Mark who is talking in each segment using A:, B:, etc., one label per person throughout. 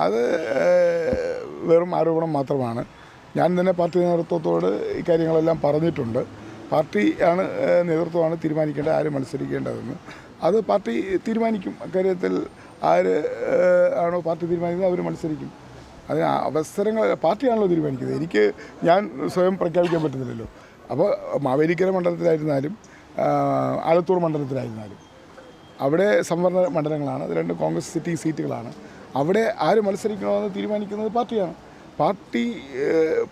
A: അത് വെറും ആരോപണം മാത്രമാണ്. ഞാൻ തന്നെ പാർട്ടി നേതൃത്വത്തോട് ഇക്കാര്യങ്ങളെല്ലാം പറഞ്ഞിട്ടുണ്ട്. പാർട്ടിയാണ് നേതൃത്വമാണ് തീരുമാനിക്കേണ്ടത് ആര് മത്സരിക്കേണ്ടതെന്ന്. അത് പാർട്ടി തീരുമാനിക്കും. അക്കാര്യത്തിൽ ആര് ആണോ പാർട്ടി തീരുമാനിക്കുന്നത് അവർ മത്സരിക്കും. അതിന് അവസരങ്ങൾ പാർട്ടിയാണല്ലോ തീരുമാനിക്കുന്നത്. എനിക്ക് ഞാൻ സ്വയം പ്രഖ്യാപിക്കാൻ പറ്റുന്നില്ലല്ലോ. അപ്പോൾ മാവേലിക്കര മണ്ഡലത്തിലായിരുന്നാലും ആലത്തൂർ മണ്ഡലത്തിലായിരുന്നാലും. അവിടെ സംവരണ മണ്ഡലങ്ങളാണ്. അത് രണ്ട് കോൺഗ്രസ് സിറ്റി സീറ്റുകളാണ്. അവിടെ ആര് മത്സരിക്കണമെന്ന് തീരുമാനിക്കുന്നത് പാർട്ടിയാണ്. പാർട്ടി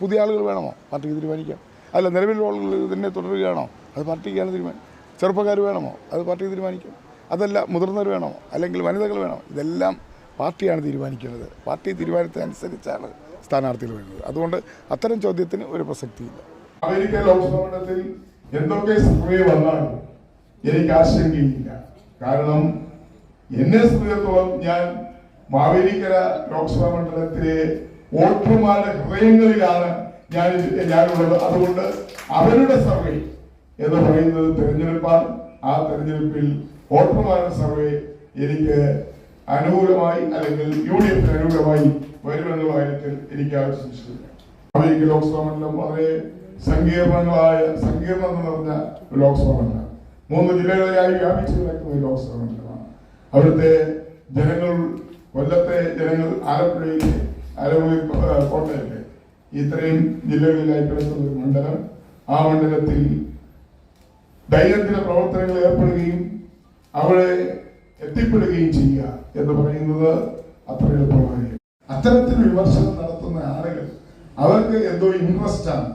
A: പുതിയ ആളുകൾ വേണമോ? പാർട്ടിക്ക് തീരുമാനിക്കാം. അല്ല നിലവിലുള്ള ആളുകൾ തന്നെ തുടരുകയാണോ? അത് പാർട്ടിക്കാണ് തീരുമാനം. ചെറുപ്പക്കാർ വേണമോ? അത് പാർട്ടി തീരുമാനിക്കും. അതല്ല മുതിർന്നവർ വേണമോ? അല്ലെങ്കിൽ വനിതകൾ വേണമോ? ഇതെല്ലാം പാർട്ടിയാണ് തീരുമാനിക്കുന്നത്. പാർട്ടി തീരുമാനത്തിനനുസരിച്ചാണ് സ്ഥാനാർത്ഥികൾ വരുന്നത്. അതുകൊണ്ട് അത്തരം ചോദ്യത്തിന് ഒരു പ്രസക്തിയില്ല.
B: അമേരിക്ക ലോക്സഭാ മണ്ഡലത്തിൽ എന്തൊക്കെ സ്ത്രീ വന്നാലും എനിക്ക് ആശങ്കയില്ല. കാരണം എന്നെ സംബന്ധിച്ചിടത്തോളം ഞാൻ മാവേലിക്കര ലോക്സഭാ മണ്ഡലത്തിലെ വോട്ടർമാരുടെ ഹൃദയങ്ങളിലാണ് ഞാൻ ഞാനുള്ളത്. അതുകൊണ്ട് അവരുടെ സർവേ എന്ന് പറയുന്നത് തെരഞ്ഞെടുപ്പാണ്. ആ തെരഞ്ഞെടുപ്പിൽ വോട്ടർമാരുടെ സർവേ എനിക്ക് അനുകൂലമായി അല്ലെങ്കിൽ യു ഡി എഫിന് അനുകൂലമായി വരുമെന്നുള്ള കാര്യത്തിൽ എനിക്ക് ആവശ്യമില്ല. അമേരിക്ക ലോക്സഭാ മണ്ഡലം വളരെ സങ്കീർണങ്ങളായ സങ്കീർണത നിറഞ്ഞ ലോക്സഭാ മണ്ഡലം. മൂന്ന് ജില്ലകളിലായി വ്യാപിച്ചു കിടക്കുന്ന ഒരു ലോക്സഭാ മണ്ഡലമാണ്. അവിടുത്തെ ജനങ്ങൾ കൊല്ലത്തെ ജനങ്ങൾ ആലപ്പുഴയിലെ ആലപ്പുഴ കോട്ടയത്തെ ഇത്രയും ജില്ലകളിലായി കിടക്കുന്ന ഒരു മണ്ഡലം. ആ മണ്ഡലത്തിൽ ദൈനംദിന പ്രവർത്തനങ്ങൾ ഏർപ്പെടുകയും അവിടെ എത്തിപ്പെടുകയും ചെയ്യുക എന്ന് പറയുന്നത് അത്ര എളുപ്പമായി അത്തരത്തിൽ വിമർശനം നടത്തുന്ന ആളുകൾ അവർക്ക് എന്തോ ഇൻട്രസ്റ്റ് ആണ്.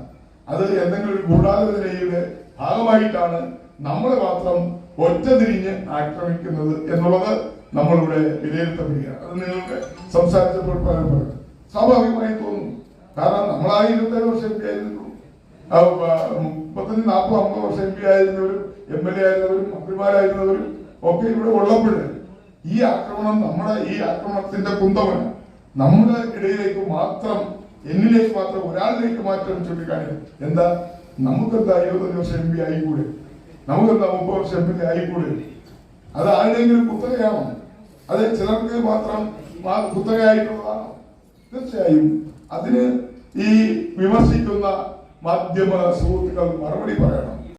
B: അത് എന്തെങ്കിലും ഒരു ഗൂഢാലോചനയുടെ ഭാഗമായിട്ടാണ് നമ്മൾ മാത്രം ഒറ്റതിരിഞ്ഞ് ആക്രമിക്കുന്നത് എന്നുള്ളത് നമ്മളിവിടെ വിലയിരുത്തപ്പെടുകയാണ് അത് നിങ്ങൾക്ക് സംസാരിച്ചപ്പോൾ പറഞ്ഞു സ്വാഭാവികമായി തോന്നുന്നു കാരണം നമ്മളായി ഇരുപത്തേഴ് വർഷം എം പി ആയിരുന്നു ആ, ആ, മുപ്പത്തഞ്ച് നാൽപ്പത് അമ്പത് വർഷം എം പി ആയിരുന്നവരും എം എൽ എ ആയിരുന്നവരും മന്ത്രിമാരായിരുന്നവരും ഒക്കെ ഇവിടെ ഉള്ളപ്പോൾ ഈ ആക്രമണം നമ്മുടെ ഈ ആക്രമണത്തിന്റെ കുന്തമാണ്. നമ്മുടെ ഇടയിലേക്ക് മാത്രം എന്നിലേക്ക് മാത്രം ഒരാളിലേക്ക് മാത്രം ചൂണ്ടിക്കാണിക്കും എന്താ? നമുക്കെന്താ ഇരുപത്തഞ്ച് വർഷം എം പി ആയിക്കൂടെ? നമുക്കെന്താ മുപ്പത് വർഷം എം പി ആയിക്കൂടെ? അത് ആരുടെയെങ്കിലും കുത്തകയാണോ? അത് ചിലർക്ക് മാത്രം കുത്തകയായിട്ടുള്ളതാണോ തീർച്ചയായും അതിന് ഈ വിമർശിക്കുന്ന മാധ്യമ സുഹൃത്തുക്കൾ മറുപടി പറയണം.